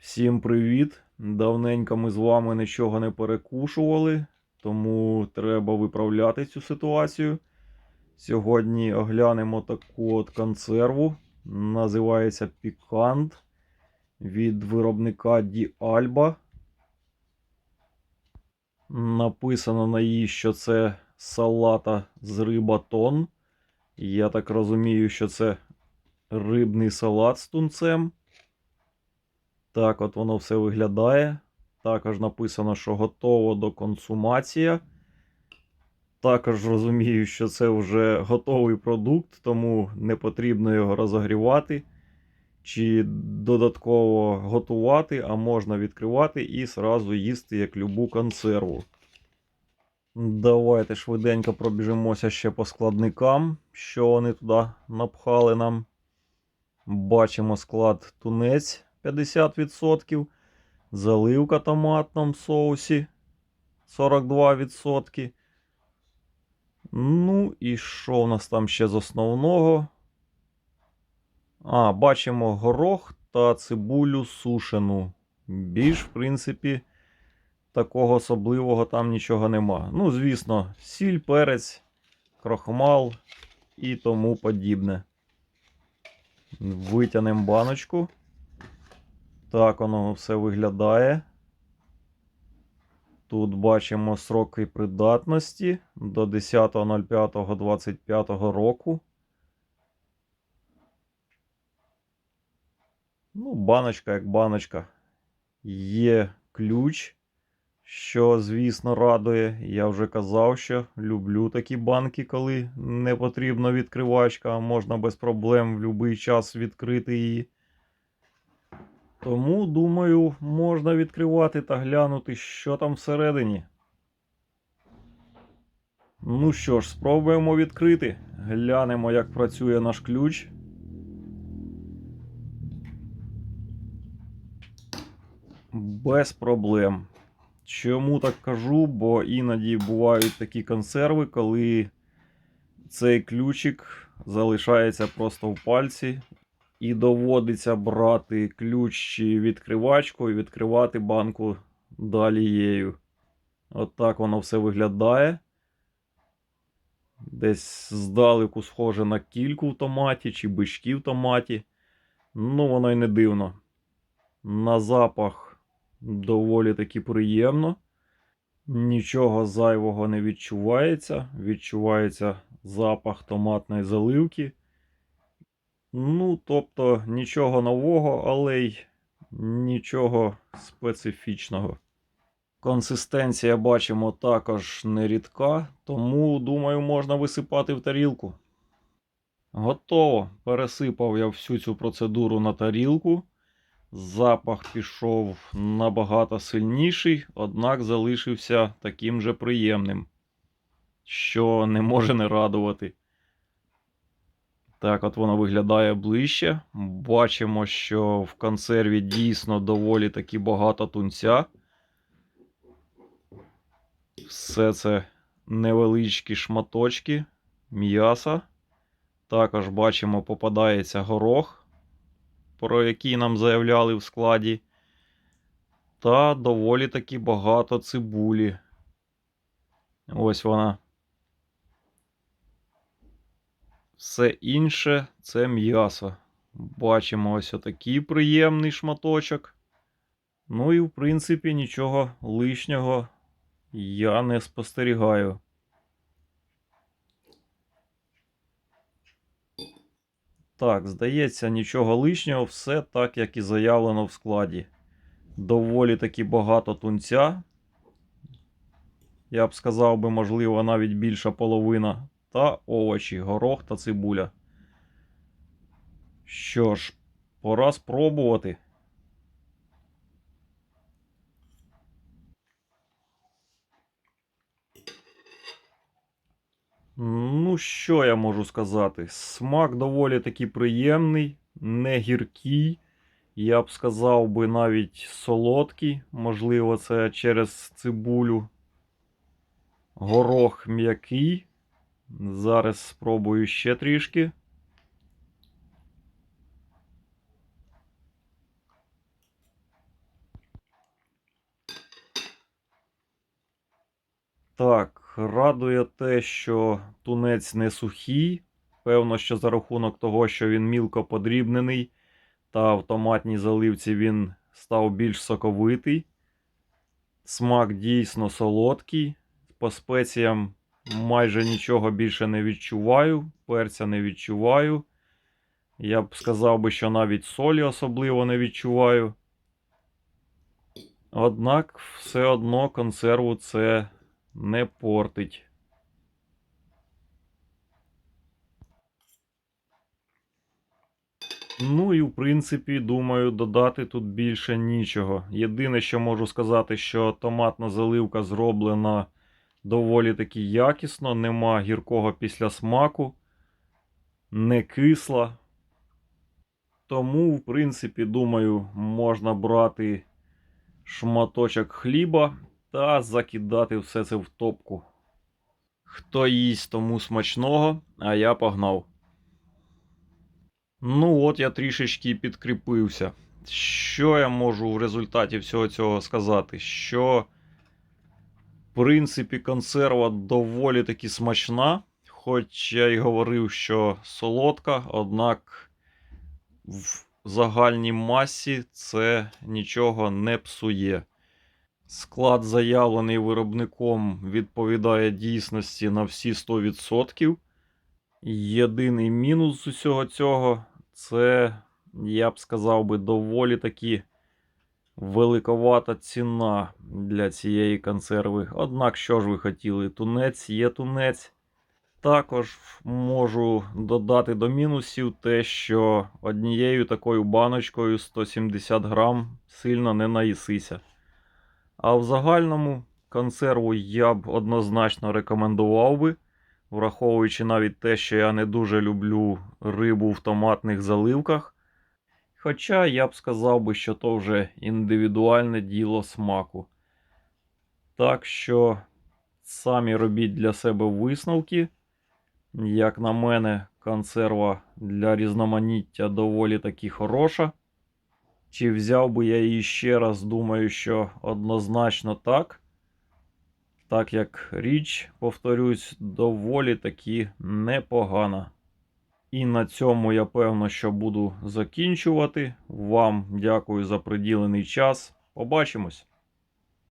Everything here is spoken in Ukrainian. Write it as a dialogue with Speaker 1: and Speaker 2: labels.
Speaker 1: Всім привіт! Давненько ми з вами нічого не перекушували, тому треба виправляти цю ситуацію. Сьогодні оглянемо таку от консерву. Називається Пікант від виробника Ді Альба. Написано на їй, що це салата з рибатон. Я так розумію, що це рибний салат з тунцем. Так, от воно все виглядає. Також написано, що готово до консумації. Також розумію, що це вже готовий продукт, тому не потрібно його розогрівати чи додатково готувати, а можна відкривати і сразу їсти як любу консерву. Давайте швиденько пробіжимося ще по складникам, що вони туди напхали нам. Бачимо склад тунець 50%, заливка в томатному соусі 42%. Ну і що у нас там ще з основного? А, бачимо горох та цибулю сушену. Більш, в принципі, такого особливого там нічого нема. Ну, звісно, сіль, перець, крохмал і тому подібне. Витягнемо баночку. Так воно все виглядає. Тут бачимо сроки придатності до 10.05.25 року. Ну, баночка як баночка. Є ключ, що, звісно, радує. Я вже казав, що люблю такі банки, коли не потрібна відкривачка, можна без проблем в будь-який час відкрити її. Тому, думаю, можна відкривати та глянути, що там всередині. Ну що ж, спробуємо відкрити. Глянемо, як працює наш ключ. Без проблем. Чому так кажу? Бо іноді бувають такі консерви, коли цей ключик залишається просто в пальці, і доводиться брати ключ чи відкривачку і відкривати банку далі її. От так воно все виглядає. Десь здалеку схоже на кільку в томаті чи бички в томаті. Ну, воно й не дивно. На запах доволі таки приємно. Нічого зайвого не відчувається. Відчувається запах томатної заливки. Ну, тобто, нічого нового, але й нічого специфічного. Консистенція бачимо також нерідка, тому, думаю, можна висипати в тарілку. Готово. Пересипав я всю цю процедуру на тарілку. Запах пішов набагато сильніший, однак залишився таким же приємним, що не може не радувати. Так, от воно виглядає ближче. Бачимо, що в консерві дійсно доволі таки багато тунця. Все це невеличкі шматочки м'яса. Також бачимо, попадається горох, про який нам заявляли в складі. Та доволі таки багато цибулі. Ось вона. Все інше це м'ясо. Бачимо ось отакий приємний шматочок. Ну і, в принципі, нічого лишнього я не спостерігаю. Так, здається, нічого лишнього, все так, як і заявлено в складі. Доволі таки багато тунця. Я б сказав би, можливо, навіть більша половина та овочі, горох та цибуля. Що ж, пора спробувати. Ну, що я можу сказати? Смак доволі таки приємний, не гіркий. Я б сказав би навіть солодкий. Можливо, це через цибулю. Горох м'який. Зараз спробую ще трішки. Так, радує те, що тунець не сухий. Певно, що за рахунок того, що він мілко подрібнений, та в томатній заливці він став більш соковитий. Смак дійсно солодкий. По спеціям майже нічого більше не відчуваю, перця не відчуваю. Я б сказав би, що навіть солі особливо не відчуваю. Однак все одно консерву це не портить. Ну і в принципі, думаю, додати тут більше нічого. Єдине, що можу сказати, що томатна заливка зроблена доволі таки якісно, нема гіркого післясмаку, не кисла. Тому, в принципі, думаю, можна брати шматочок хліба та закидати все це в топку. Хто їсть, тому смачного, а я погнав. Ну, от я трішечки підкріпився. Що я можу в результаті всього цього сказати? Що, принципі, консерва доволі таки смачна, хоч я й говорив, що солодка, однак в загальній масі це нічого не псує. Склад, заявлений виробником, відповідає дійсності на всі 100%. Єдиний мінус усього цього це, я б сказав би, доволі таки великовата ціна для цієї консерви. Однак, що ж ви хотіли? Тунець є тунець. Також можу додати до мінусів те, що однією такою баночкою 170 грам сильно не наїсися. А в загальному консерву я б однозначно рекомендував би, враховуючи навіть те, що я не дуже люблю рибу в томатних заливках. Хоча я б сказав би, що то вже індивідуальне діло смаку. Так що самі робіть для себе висновки. Як на мене, консерва для різноманіття доволі таки хороша. Чи взяв би я її ще раз, думаю, що однозначно так. Так як річ, повторюсь, доволі таки непогана. І на цьому я певно, що буду закінчувати. Вам дякую за приділений час. Побачимось!